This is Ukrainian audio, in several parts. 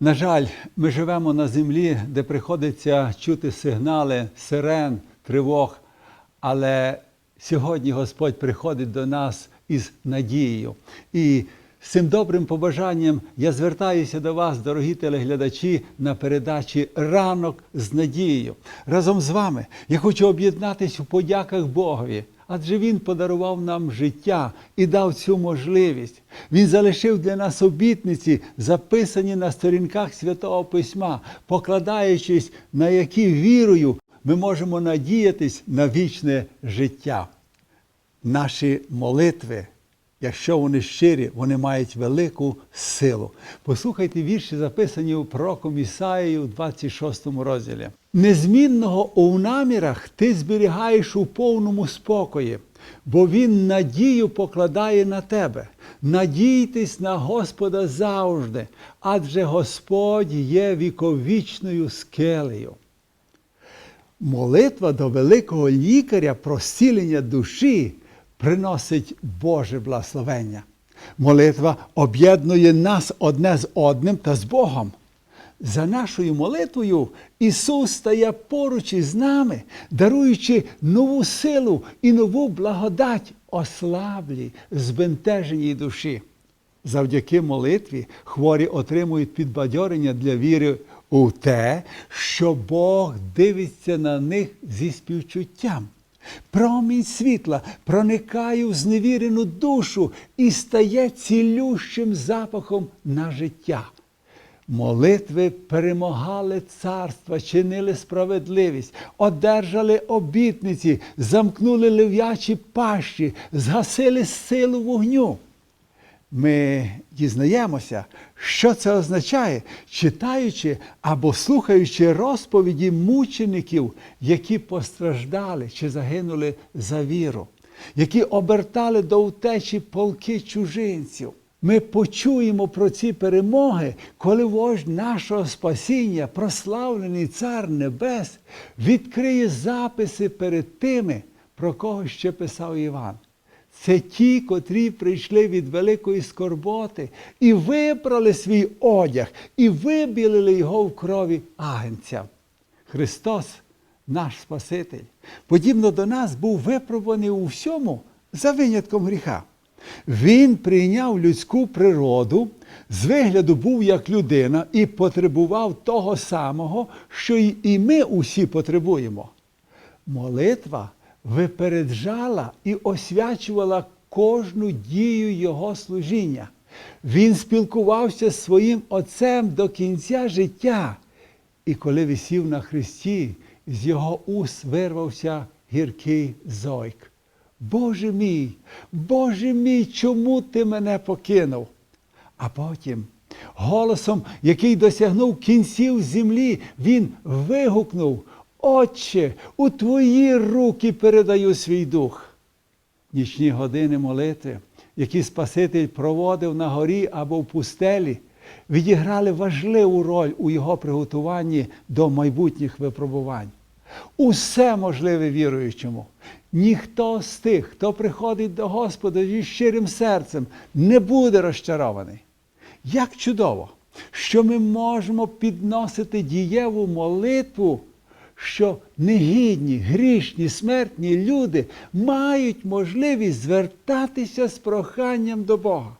На жаль, ми живемо на землі, де приходиться чути сигнали сирен, тривог. Але сьогодні Господь приходить до нас із надією. І з цим добрим побажанням я звертаюся до вас, дорогі телеглядачі, на передачі Ранок з надією. Разом з вами я хочу об'єднатися в подяках Богові. Адже Він подарував нам життя і дав цю можливість. Він залишив для нас обітниці, записані на сторінках Святого Письма, покладаючись, на які вірою ми можемо надіятись на вічне життя. Наші молитви, якщо вони щирі, вони мають велику силу. Послухайте вірші, записані у пророком Ісаїю у 26 розділі. Незмінного у намірах ти зберігаєш у повному спокої, бо Він надію покладає на тебе. Надійтесь на Господа завжди, адже Господь є віковічною скелею. Молитва до великого лікаря про зцілення душі приносить Боже благословення. Молитва об'єднує нас одне з одним та з Богом. За нашою молитвою Ісус стає поруч із нами, даруючи нову силу і нову благодать ослаблій, збентеженій душі. Завдяки молитві хворі отримують підбадьорення для віри у те, що Бог дивиться на них зі співчуттям. Промінь світла проникає в зневірену душу і стає цілющим запахом на життя. Молитви перемагали царства, чинили справедливість, одержали обітниці, замкнули лев'ячі пащі, згасили силу вогню. Ми дізнаємося, що це означає, читаючи або слухаючи розповіді мучеників, які постраждали чи загинули за віру, які обертали до втечі полки чужинців. Ми почуємо про ці перемоги, коли вождь нашого спасіння, прославлений Цар Небес, відкриє записи перед тими, про кого ще писав Іван. Це ті, котрі прийшли від великої скорботи і випрали свій одяг, і вибілили його в крові агнця. Христос, наш Спаситель, подібно до нас, був випробуваний у всьому за винятком гріха. Він прийняв людську природу, з вигляду був як людина і потребував того самого, що і ми усі потребуємо. Молитва випереджала і освячувала кожну дію Його служіння. Він спілкувався з своїм Отцем до кінця життя. І коли висів на хресті, з його уст вирвався гіркий зойк. Боже мій, Боже мій, чому ти мене покинув? А потім, голосом, який досягнув кінців землі, він вигукнув: Отче, у твої руки передаю свій дух. Нічні години молитви, які Спаситель проводив на горі або в пустелі, відіграли важливу роль у його приготуванні до майбутніх випробувань. Усе можливе віруючому. Ніхто з тих, хто приходить до Господа зі щирим серцем, не буде розчарований. Як чудово, що ми можемо підносити дієву молитву, що негідні, грішні, смертні люди мають можливість звертатися з проханням до Бога.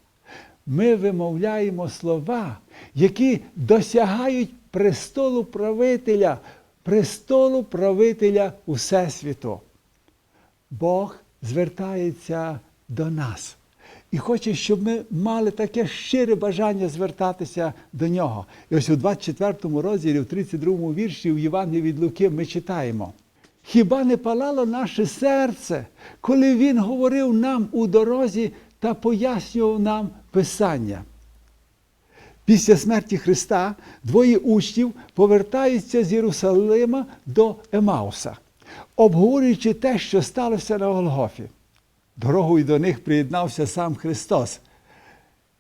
Ми вимовляємо слова, які досягають престолу правителя, престолу правителя Всесвіту. Бог звертається до нас і хоче, щоб ми мали таке щире бажання звертатися до нього. І ось у 24 розділі, в 32 вірші в Євангелії від Луки ми читаємо. Хіба не палало наше серце, коли Він говорив нам у дорозі та пояснював нам Писання? Після смерті Христа двоє учнів повертаються з Єрусалима до Емауса, обговорюючи те, що сталося на Голгофі. Дорогою до них приєднався сам Христос,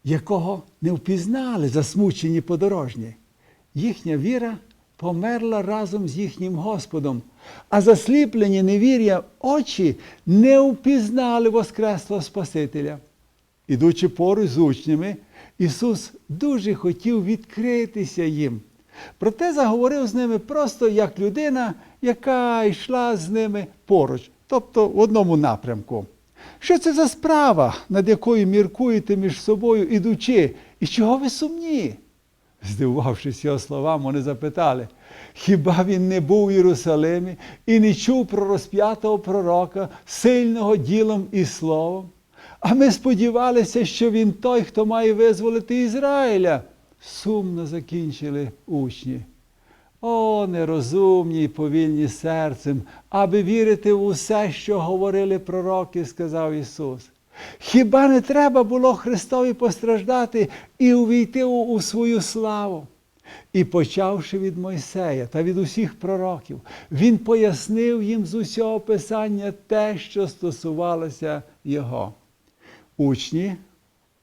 якого не впізнали засмучені подорожні. Їхня віра померла разом з їхнім Господом, а засліплені невір'я очі не впізнали Воскреслого Спасителя. Ідучи поруч з учнями, Ісус дуже хотів відкритися їм. Проте заговорив з ними просто як людина, яка йшла з ними поруч, тобто в одному напрямку. Що це за справа, над якою міркуєте між собою ідучи, і чого ви сумні? Здивувавшись його словам, вони запитали, хіба він не був у Єрусалимі і не чув про розп'ятого пророка, сильного ділом і словом? А ми сподівалися, що він той, хто має визволити Ізраїля. Сумно закінчили учні. О, нерозумні й повільні серцем, аби вірити в усе, що говорили пророки, сказав Ісус. Хіба не треба було Христові постраждати і увійти у, у свою славу? І почавши від Мойсея та від усіх пророків, він пояснив їм з усього Писання те, що стосувалося Його. Учні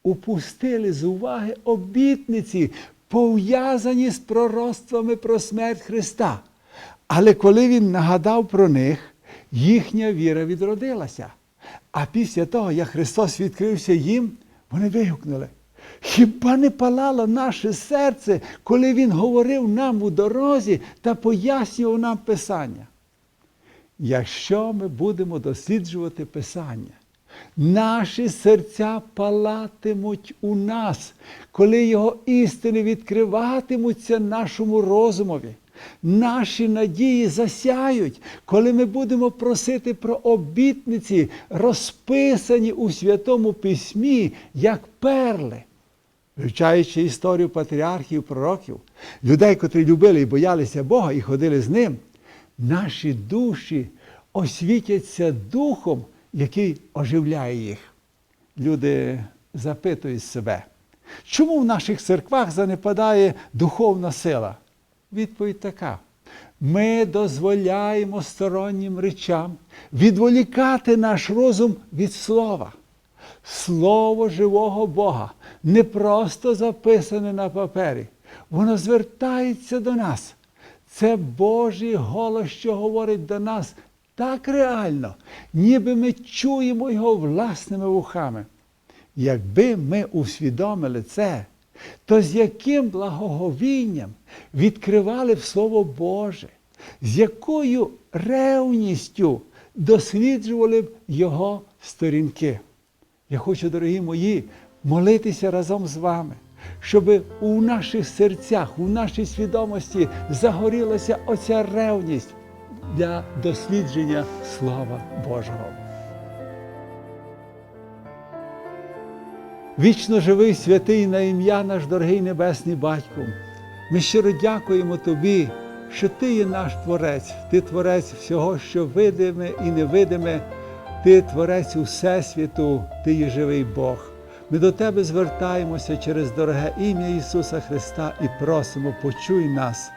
упустили з уваги обітниці, пов'язані з пророцтвами про смерть Христа. Але коли він нагадав про них, їхня віра відродилася. А після того, як Христос відкрився їм, вони вигукнули. Хіба не палало наше серце, коли Він говорив нам у дорозі та пояснював нам Писання? Якщо ми будемо досліджувати Писання, наші серця палатимуть у нас, коли Його істини відкриватимуться нашому розумові. Наші надії засяють, коли ми будемо просити про обітниці, розписані у Святому Письмі, як перли. Вивчаючи історію патріархів, пророків, людей, котрі любили і боялися Бога і ходили з ним, наші душі освітяться духом, який оживляє їх. Люди запитують себе, чому в наших церквах занепадає духовна сила? Відповідь така. Ми дозволяємо стороннім речам відволікати наш розум від слова. Слово живого Бога не просто записане на папері, воно звертається до нас. Це Божий голос, що говорить до нас так реально, ніби ми чуємо його власними вухами. Якби ми усвідомили це, то з яким благоговінням відкривали б Слово Боже, з якою ревністю досліджували б Його сторінки. Я хочу, дорогі мої, молитися разом з вами, щоб у наших серцях, у нашій свідомості загорілася оця ревність для дослідження Слова Божого. Вічно живий святий на ім'я наш дорогий Небесний Батько. Ми щиро дякуємо Тобі, що Ти є наш Творець, Ти Творець всього, що видиме і невидиме, Ти Творець Усесвіту, Ти є живий Бог. Ми до Тебе звертаємося через дороге ім'я Ісуса Христа і просимо, почуй нас.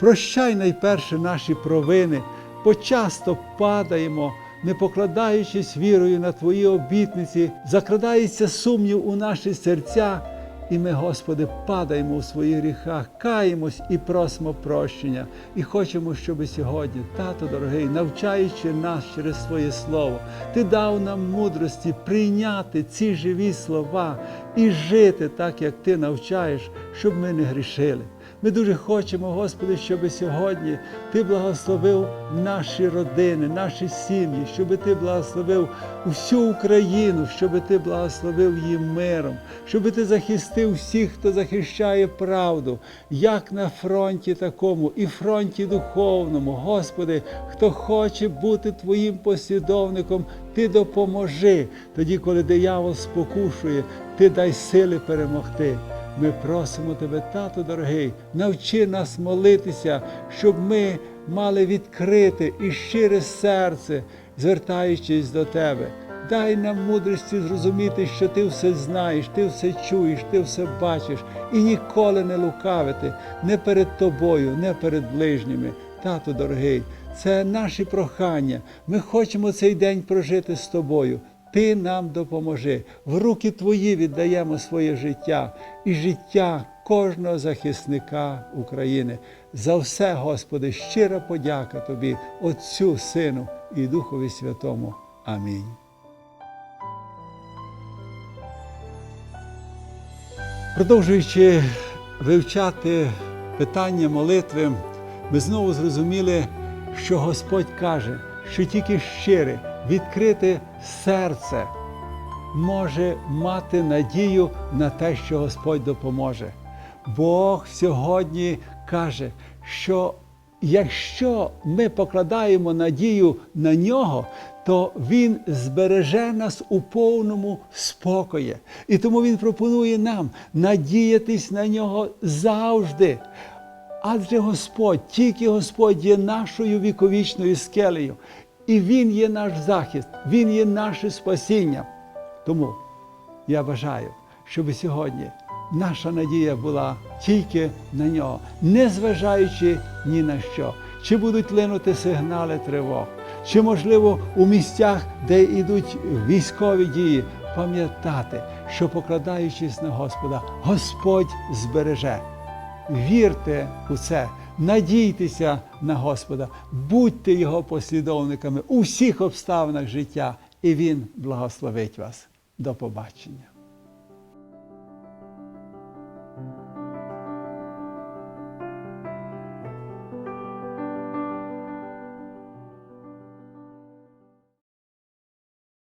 Прощай найперше наші провини, бо часто падаємо не покладаючись вірою на Твої обітниці, закрадається сумнів у наші серця, і ми, Господи, падаємо у своїх гріхах, каємось і просимо прощення. І хочемо, щоб сьогодні, тато дорогий, навчаючи нас через Своє Слово, Ти дав нам мудрості прийняти ці живі слова і жити так, як Ти навчаєш, щоб ми не грішили. Ми дуже хочемо, Господи, щоб сьогодні Ти благословив наші родини, наші сім'ї, щоб Ти благословив усю Україну, щоб Ти благословив її миром, щоб Ти захистив всіх, хто захищає правду, як на фронті такому, і фронті духовному. Господи, хто хоче бути Твоїм послідовником, Ти допоможи тоді, коли диявол спокушує, Ти дай сили перемогти. Ми просимо Тебе, Тато дорогий, навчи нас молитися, щоб ми мали відкрите і щире серце, звертаючись до Тебе. Дай нам мудрості зрозуміти, що Ти все знаєш, Ти все чуєш, Ти все бачиш і ніколи не лукавити не перед Тобою, не перед ближніми. Тато дорогий, це наші прохання. Ми хочемо цей день прожити з тобою. Ти нам допоможи. В руки Твої віддаємо своє життя і життя кожного захисника України. За все, Господи, щира подяка Тобі, Отцю, Сину і Духові Святому. Амінь. Продовжуючи вивчати питання молитви, ми знову зрозуміли, що Господь каже, що тільки щире, відкрите серце може мати надію на те, що Господь допоможе. Бог сьогодні каже, що якщо ми покладаємо надію на нього, то Він збереже нас у повному спокої. І тому Він пропонує нам надіятись на нього завжди. Адже Господь, тільки Господь є нашою віковічною скелею, і Він є наш захист, Він є наше спасіння. Тому я бажаю, щоб сьогодні наша надія була тільки на нього, не зважаючи ні на що, чи будуть линути сигнали тривог, чи, можливо, у місцях, де йдуть військові дії, пам'ятати, що покладаючись на Господа, Господь збереже. Вірте у це, надійтеся на Господа, будьте Його послідовниками у всіх обставинах життя, і Він благословить вас. До побачення.